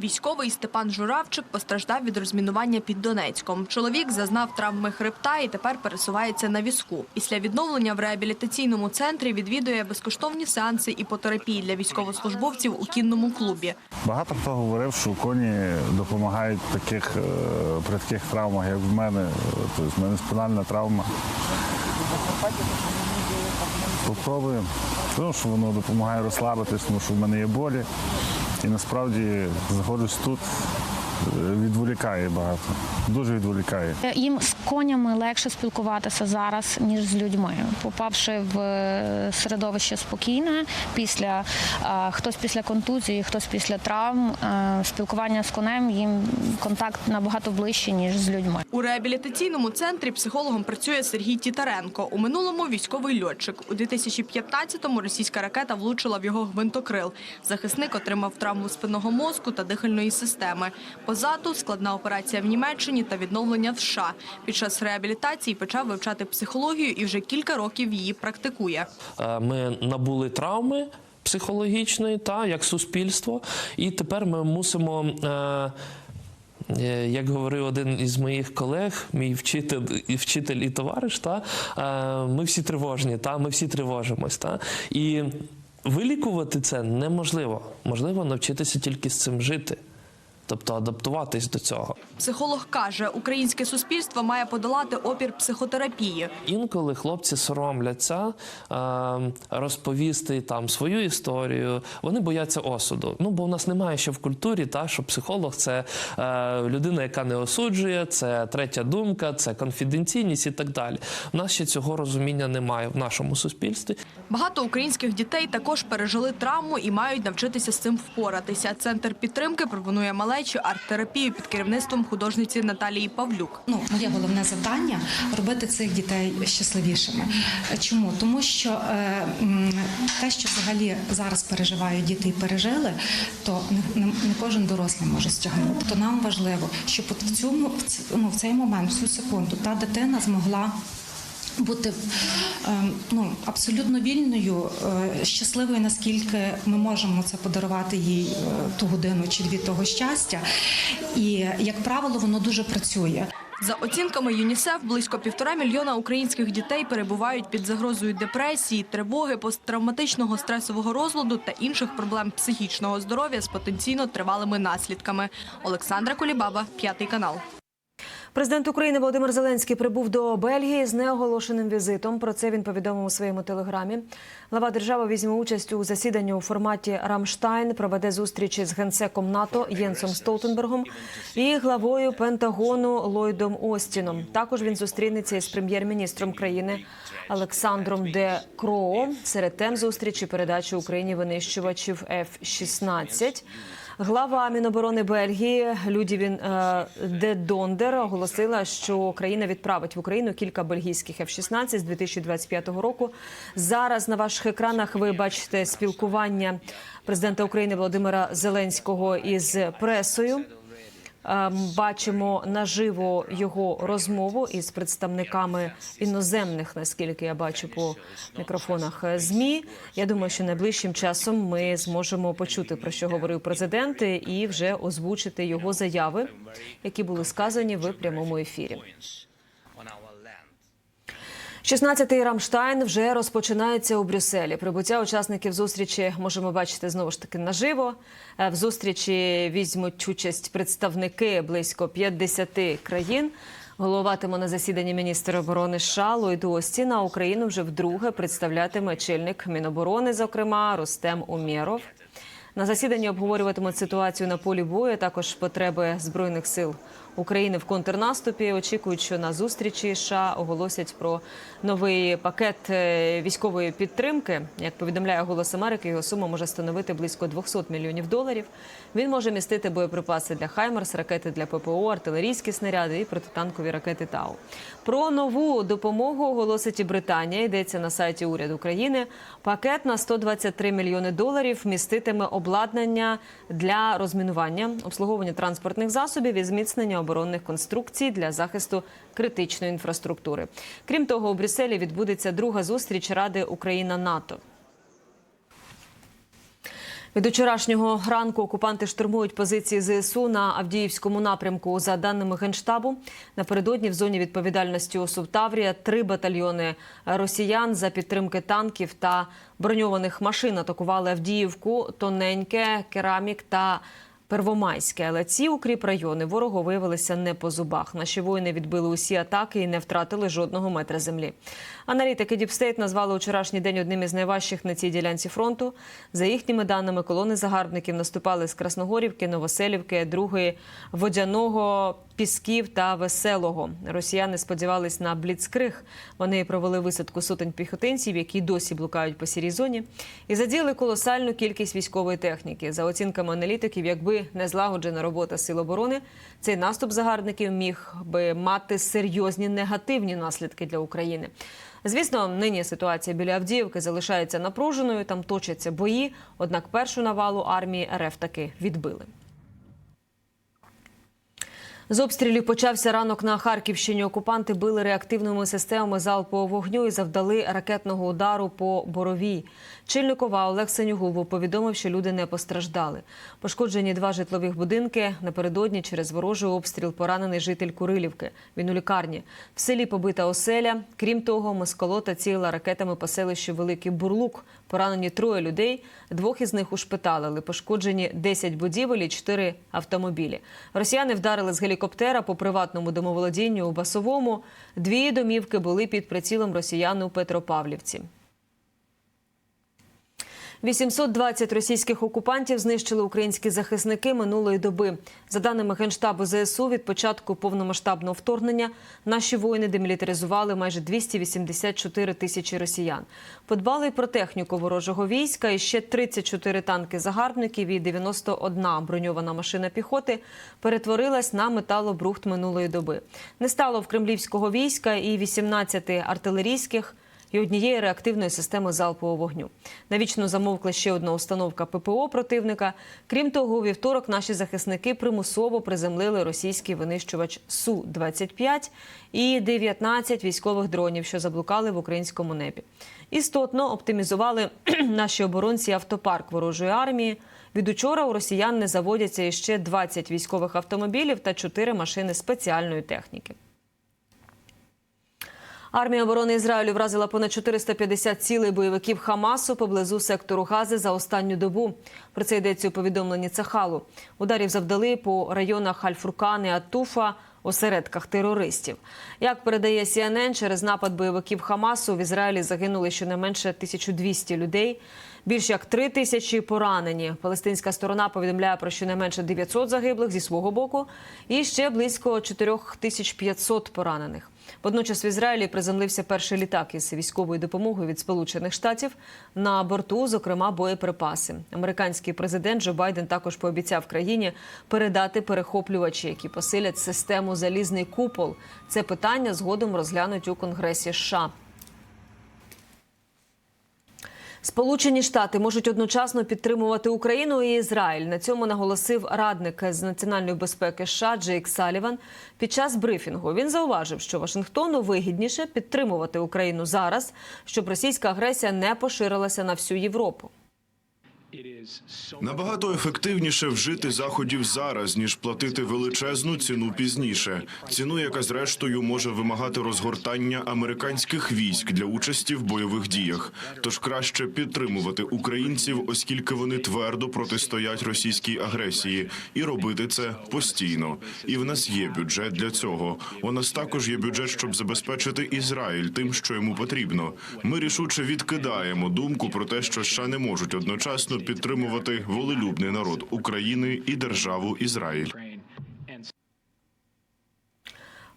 Військовий Степан Журавчик постраждав від розмінування під Донецьком. Чоловік зазнав травми хребта і тепер пересувається на візку. Після відновлення в реабілітаційному центрі відвідує безкоштовні сеанси іпотерапії для військовослужбовців у кінному клубі. Багато хто говорив, що коні допомагають таких, е, при таких травмах, як в мене. Тобто, в мене спинальна травма. Попробуємо. Тому що воно допомагає розслабитись, тому що в мене є болі. І насправді знаходжусь тут, е, відволікає багато. Дуже відволікає. Їм з конями легше спілкуватися зараз, ніж з людьми. Попавши в е, середовище спокійне, після е, хтось після контузії, хтось після травм, е, спілкування з конем їм контакт набагато ближче, ніж з людьми. У реабілітаційному центрі психологом працює Сергій Тітаренко. У минулому військовий льотчик. У 2015-му російська ракета влучила в його гвинтокрил. Захисник отримав травму спинного мозку та дихальної системи. Позаду складна операція в Німеччині та відновлення в США. Під час реабілітації почав вивчати психологію і вже кілька років її практикує. Е, Ми набули травми психологічної, та як суспільство, і тепер ми мусимо. е, е, Як говорив один із моїх колег, мій вчитель і вчитель і товариш, та ми всі тривожні, та ми всі тривожимось. Та і вилікувати це неможливо. Можливо навчитися тільки з цим жити, тобто адаптуватись до цього. Психолог каже, українське суспільство має подолати опір психотерапії. Інколи хлопці соромляться е, розповісти там свою історію. Вони бояться осуду. Ну бо в нас немає ще в культурі, та що психолог це е, людина, яка не осуджує, це третя думка, це конфіденційність і так далі. У нас ще цього розуміння немає в нашому суспільстві. Багато українських дітей також пережили травму і мають навчитися з цим впоратися. Центр підтримки пропонує малечі арт-терапію під керівництвом художниці Наталії Павлюк. Ну, моє головне завдання робити цих дітей щасливішими. Чому? Тому що е, те, що взагалі зараз переживають діти і пережили, то не, не, кожен дорослий може стягнути. То нам важливо, щоб от в цьому в ц- ну, в цей момент, в цю секунду, та дитина змогла. Бути е, ну абсолютно вільною, е, щасливою, наскільки ми можемо це подарувати їй е, ту годину чи дві того щастя, і як правило, воно дуже працює. За оцінками ЮНІСЕФ, близько півтора мільйона українських дітей перебувають під загрозою депресії, тривоги, посттравматичного стресового розладу та інших проблем психічного здоров'я з потенційно тривалими наслідками. Олександра Кулібаба, п'ятий канал. Президент України Володимир Зеленський прибув до Бельгії з неоголошеним візитом. Про це він повідомив у своєму телеграмі. Глава держави візьме участь у засіданні у форматі Рамштайн, проведе зустрічі з генсеком НАТО Єнсом Столтенбергом і главою Пентагону Ллойдом Остіном. Також він зустрінеться із прем'єр-міністром країни Олександром Де Кроо. Серед тем зустрічі передачі Україні винищувачів F-16. Глава Міноборони Бельгії Людівін е, де Дондер оголосила, що країна відправить в Україну кілька бельгійських F-16 з 2025 року. Зараз на ваших екранах ви бачите спілкування президента України Володимира Зеленського із пресою. Е, Бачимо наживо його розмову із представниками іноземних, наскільки я бачу по мікрофонах е, змі. Я думаю, що найближчим часом ми зможемо почути про що говорив президент і вже озвучити його заяви, які були сказані в прямому ефірі. 16-й Рамштайн вже розпочинається у Брюсселі. Прибуття учасників зустрічі можемо бачити знову ж таки наживо. Е, В зустрічі візьмуть участь представники близько 50 країн. Головатиме на засіданні міністр оборони США Ллойд Остін, а Україну вже вдруге представлятиме чільник Міноборони, зокрема Ростем Умєров. На засіданні обговорюватимуть ситуацію на полі бою, також потреби збройних сил України в контрнаступі. Очікують, що на зустрічі США оголосять про новий пакет е, військової підтримки. Як повідомляє Голос Америки, його сума може становити близько 200 мільйонів доларів. Він може містити боєприпаси для Хаймерс, ракети для ППО, артилерійські снаряди і протитанкові ракети ТАУ. Про нову допомогу оголосить і Британія. Йдеться на сайті уряду країни. Пакет на 123 мільйони доларів міститиме обладнання для розмінування, обслуговування транспортних засобів і зміцнення оборонних конструкцій для захисту критичної інфраструктури. Крім того, у Брюсселі відбудеться друга зустріч Ради Україна НАТО. Від вчорашнього ранку окупанти штурмують позиції ЗСУ на Авдіївському напрямку. За даними Генштабу, напередодні в зоні відповідальності ОСУ Таврія три батальйони росіян за підтримки танків та броньованих машин атакували Авдіївку, Тоненьке, Керамік та Первомайське, але ці укріпрайони ворогу виявилися не по зубах. Наші воїни відбили усі атаки і не втратили жодного метра землі. Аналітики Діпстейт назвали вчорашній день одним із найважчих на цій ділянці фронту. За їхніми даними, колони загарбників наступали з Красногорівки, Новоселівки, Другої, Водяного, Пісків та Веселого. Росіяни сподівались на бліцкриг. Вони провели висадку сотень піхотинців, які досі блукають по сірій зоні, і задіяли колосальну кількість військової техніки. За оцінками аналітиків, якби не злагоджена робота сил оборони, цей наступ загарбників міг би мати серйозні негативні наслідки для України. Звісно, нині ситуація біля Авдіївки залишається напруженою. Там точаться бої. Однак першу навалу армії РФ таки відбили. З обстрілів почався ранок на Харківщині. Окупанти били реактивними системами залпового вогню і завдали ракетного удару по боровій. Чільникова Олег Сенюгубов повідомив, що люди не постраждали. Пошкоджені два житлових будинки. Напередодні через ворожий обстріл поранений житель Курилівки. Він у лікарні. В селі побита оселя. Крім того, москолота ціла ракетами по селищу Великий Бурлук. Поранені троє людей. Двох із них ушпиталили. Пошкоджені 10 будівель і 4 автомобілі. Росіяни вдарили з гелікоптера по приватному домоволодінню у Басовому. Дві домівки були під прицілом росіян у Петропавлівці. 820 російських окупантів знищили українські захисники минулої доби. За даними Генштабу ЗСУ, від початку повномасштабного вторгнення наші воїни демілітаризували майже 284 тисячі росіян. Подбали про техніку ворожого війська і ще 34 танки загарбників і 91 броньована машина піхоти перетворилась на металобрухт минулої доби. Не стало в кремлівського війська і 18 артилерійських і однієї реактивної системи залпового вогню. Навічно замовкла ще одна установка ППО противника. Крім того, у вівторок наші захисники примусово приземлили російський винищувач су 25 і 19 військових дронів, що заблукали в українському небі. Істотно оптимізували наші оборонці автопарк ворожої армії. Від учора у росіян не заводяться іще 20 військових автомобілів та 4 машини спеціальної техніки. Армія оборони Ізраїлю вразила понад 450 цілей бойовиків Хамасу поблизу сектору Гази за останню добу. Про це йдеться у повідомленні Цахалу. Ударів завдали по районах Аль-Фуркан Атуфа, осередках терористів. Як передає CNN, через напад бойовиків Хамасу в Ізраїлі загинули щонайменше 1200 людей. Більш як три тисячі поранені. Палестинська сторона повідомляє про щонайменше 900 загиблих зі свого боку і ще близько 4500 поранених. Водночас в Ізраїлі приземлився перший літак із військовою допомогою від Сполучених Штатів. На борту, зокрема, боєприпаси. Американський президент Джо Байден також пообіцяв країні передати перехоплювачі, які посилять систему залізний купол. Це питання згодом розглянуть у Конгресі США. Сполучені Штати можуть одночасно підтримувати Україну і Ізраїль. На цьому наголосив радник з національної безпеки США Джейк Саліван під час брифінгу. Він зауважив, що Вашингтону вигідніше підтримувати Україну зараз, щоб російська агресія не поширилася на всю Європу. Набагато ефективніше вжити заходів зараз, ніж платити величезну ціну пізніше. Ціну, яка зрештою може вимагати розгортання американських військ для участі в бойових діях. Тож краще підтримувати українців, оскільки вони твердо протистоять російській агресії, і робити це постійно. І в нас є бюджет для цього. У нас також є бюджет, щоб забезпечити Ізраїль тим, що йому потрібно. Ми рішуче відкидаємо думку про те, що США не можуть одночасно підтримувати волелюбний народ України і державу Ізраїль.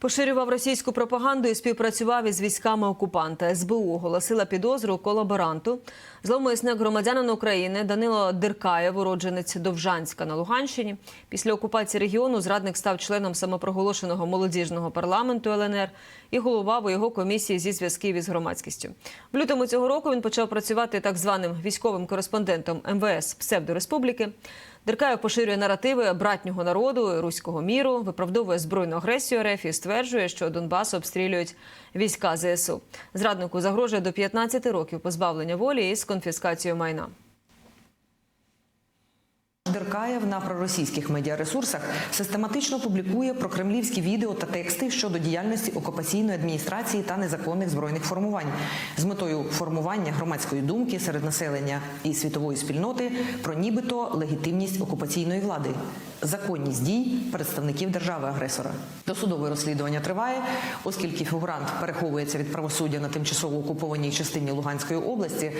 Поширював російську пропаганду і співпрацював із військами окупанта. СБУ оголосила підозру колаборанту. Зловмисник громадянин України Данило Деркаєв, уродженець Довжанська на Луганщині. Після окупації регіону зрадник став членом самопроголошеного молодіжного парламенту ЛНР і головував у його комісії зі зв'язків із громадськістю. В лютому цього року він почав працювати так званим військовим кореспондентом МВС Псевдореспубліки. Деркаєв поширює наративи братнього народу, руського міру, виправдовує збройну агресію РФ і стверджує, що Донбас обстрілюють війська ЗСУ. Зраднику загрожує до 15 років позбавлення волі із конфіскацією майна. Деркаєв на проросійських медіаресурсах систематично публікує прокремлівські відео та тексти щодо діяльності окупаційної адміністрації та незаконних збройних формувань з метою формування громадської думки серед населення і світової спільноти про нібито легітимність окупаційної влади, законність дій представників держави-агресора. Досудове розслідування триває, оскільки фігурант переховується від правосуддя на тимчасово окупованій частині Луганської області.